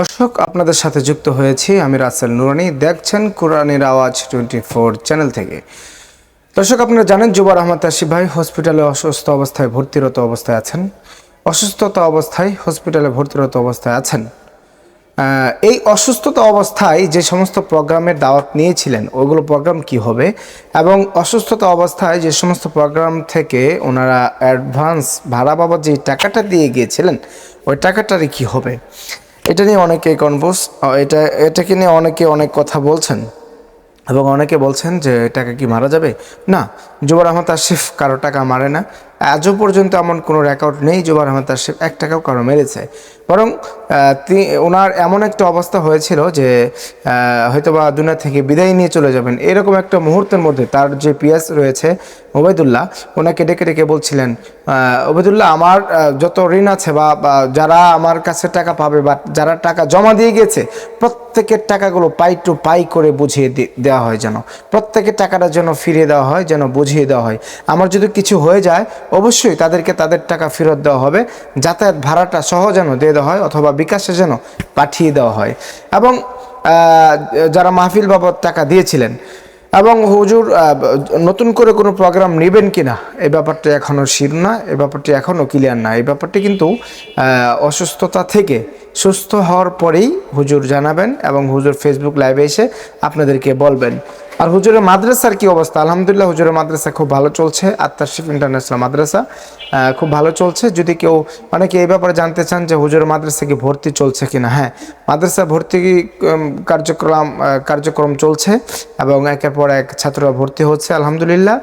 দর্শক, আপনাদের সাথে যুক্ত হয়েছি আমি রাসেল নুরানি। দেখছেন কোরআনের আওয়াজ টোয়েন্টি ফোর চ্যানেল থেকে। দর্শক, আপনারা জানেন জুবার আহমদ আসিফ ভাই হসপিটালে অসুস্থ অবস্থায় ভর্তিরত অবস্থায় আছেন। অসুস্থতা অবস্থায় হসপিটালে ভর্তিরত অবস্থায় আছেন। এই অসুস্থতা অবস্থায় যে সমস্ত প্রোগ্রামের দাওয়াত নিয়েছিলেন ওইগুলো প্রোগ্রাম কি হবে? এবং অসুস্থতা অবস্থায় যে সমস্ত প্রোগ্রাম থেকে ওনারা অ্যাডভান্স ভাড়া বাবদ যে টাকাটা দিয়ে গিয়েছিলেন, ওই টাকাটারই কি হবে? এটা নিয়ে অনেকে কনফিউজ এটা, এটাকে নিয়ে অনেকে অনেক কথা বলছেন। এবং অনেকে বলছেন যে টাকা কি মারা যাবে? না জুবার আহমদ আশিফ কারও টাকা মারে না। আজও পর্যন্ত এমন কোনো রেকর্ড নেই জুবার আহমদ তার এক টাকাও কারও মেরেছে। বরং ওনার এমন একটা অবস্থা হয়েছিল যে হয়তোবা দুনিয়া থেকে বিদায় নিয়ে চলে যাবেন। এরকম একটা মুহূর্তের মধ্যে তার যে পিএস রয়েছে, ওবায়দুল্লাহ, ওনাকে ডেকে ডেকে বলছিলেন ওবায়দুল্লাহ, আমার যত ঋণ আছে বা যারা আমার কাছে টাকা পাবে বা যারা টাকা জমা দিয়ে গেছে প্রত্যেকের টাকাগুলো পাই টু পাই করে বুঝিয়ে দেওয়া হয় যেন। প্রত্যেকের টাকাটা যেন ফিরিয়ে দেওয়া হয়, যেন বুঝিয়ে দেওয়া হয়। আমার যদি কিছু হয়ে যায় অবশ্যই তাদেরকে তাদের টাকা ফেরত দেওয়া হবে। যাতায়াত ভাড়াটা সহ যেন দিয়ে দেওয়া হয় অথবা বিকাশে যেন পাঠিয়ে দেওয়া হয়। এবং যারা মাহফিল বাবদ টাকা দিয়েছিলেন এবং হুজুর নতুন করে কোনো প্রোগ্রাম নেবেন কি না এই ব্যাপারটা এখনও শির না এই ব্যাপারটি এখনও ক্লিয়ার না। এই ব্যাপারটি কিন্তু অসুস্থতা থেকে সুস্থ হওয়ার পরেই হুজুর জানাবেন এবং হুজুর ফেসবুক লাইভে এসে আপনাদেরকে বলবেন। আর হুজুরের মাদ্রাসার কি অবস্থা? আলহামদুলিল্লাহ হুজুরের মাদ্রাসা খুব ভালো চলছে আত্মাশিফ ইন্টারন্যাশনাল মাদ্রাসা খুব ভালো চলছে। যদি কেউ, অনেকে এই ব্যাপারে জানতে চান যে হুজুরের মাদ্রাসা কি ভর্তি চলছে কিনা হ্যাঁ মাদ্রাসা ভর্তি কার্যক্রম কার্যক্রম চলছে এবং একের পর এক ছাত্ররা ভর্তি হচ্ছে, আলহামদুলিল্লাহ।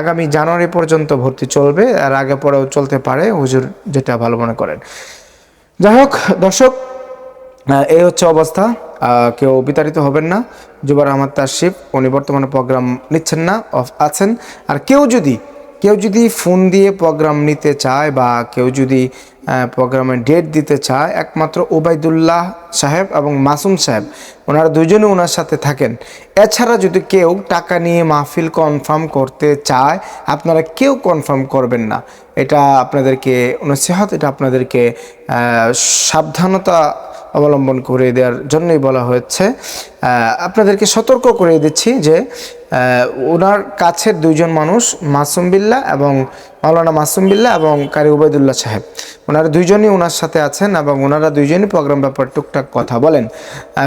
আগামী জানুয়ারি পর্যন্ত ভর্তি চলবে আর আগে পরেও চলতে পারে, হুজুর যেটা ভালো মনে করেন। যাই হোক, দর্শক এই হচ্ছে অবস্থা। কেউ বিতাড়িত হবেন না। জুবার আহমদ তাশিফ উনি বর্তমানে প্রোগ্রাম নিচ্ছেন না, অফ আছেন। আর কেউ যদি কেউ যদি ফোন দিয়ে প্রোগ্রাম নিতে চায় বা কেউ যদি প্রোগ্রামের ডেট দিতে চায়, একমাত্র ওবায়দুল্লাহ সাহেব এবং মাসুম সাহেব, ওনারা দুজনে ওনার সাথে থাকেন। এছাড়া যদি কেউ টাকা নিয়ে মাহফিল কনফার্ম করতে চায়, আপনারা কেউ কনফার্ম করবেন না। এটা আপনাদেরকে নসিহত, এটা আপনাদেরকে সাবধানতা অবলম্বন করে দেওয়ার জন্যই বলা হয়েছে। আপনাদেরকে সতর্ক করে দিচ্ছি যে ওনার কাছের দুইজন মানুষ মাসুম বিল্লাহ এবং মাওলানা মাসুম বিল্লাহ এবং কারি উবায়দুল্লাহ সাহেব। ওনারা দুইজনই ওনার সাথে আছেন এবং ওনারা দুইজনই প্রোগ্রাম ব্যাপার টুকটাক কথা বলেন।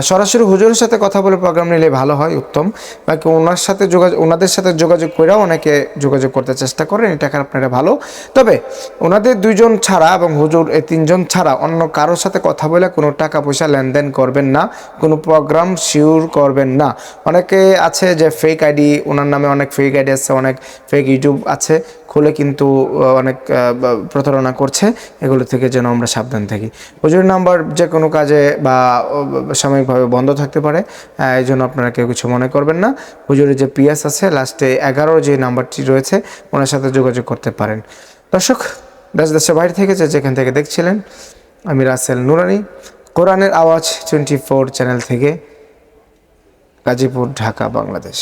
সরাসরি হুজুরের সাথে কথা বলে প্রোগ্রাম নিলে ভালো হয়, উত্তম। বাকি ওনার সাথে যোগাযোগ ওনাদের সাথে যোগাযোগ করেও অনেকে যোগাযোগ করতে চেষ্টা করেন, এটা আপনারা ভালো। তবে ওনাদের দুইজন ছাড়া এবং হুজুর এই তিনজন ছাড়া অন্য কারোর সাথে কথা বলে কোনো টাকা পয়সা লেনদেন করবেন না, কোনো প্রোগ্রাম শিওর করবেন না। অনেকে আছে যে ফেক আইডি ওনার নামে অনেক ফেক আইডি আছে, অনেক ফেক ইউটিউব আছে, খুলে কিন্তু অনেক প্রতারণা করছে। এগুলো থেকে যেন আমরা সাবধান থাকি। হুজুরের নাম্বার যে কোনো কাজে বা সাময়িকভাবে বন্ধ থাকতে পারে এই জন্য আপনারা কেউ কিছু মনে করবেন না। হুজুরের যে পিএস আছে লাস্টে এগারো যে নাম্বারটি রয়েছে, ওনার সাথে যোগাযোগ করতে পারেন। দর্শক দেশ দেশের বাইরে থেকে যে যেখান থেকে দেখছিলেন, আমি রাসেল নুরানি, কোরআনের আওয়াজ টোয়েন্টি ফোর চ্যানেল থেকে গাজীপুর, ঢাকা, বাংলাদেশ।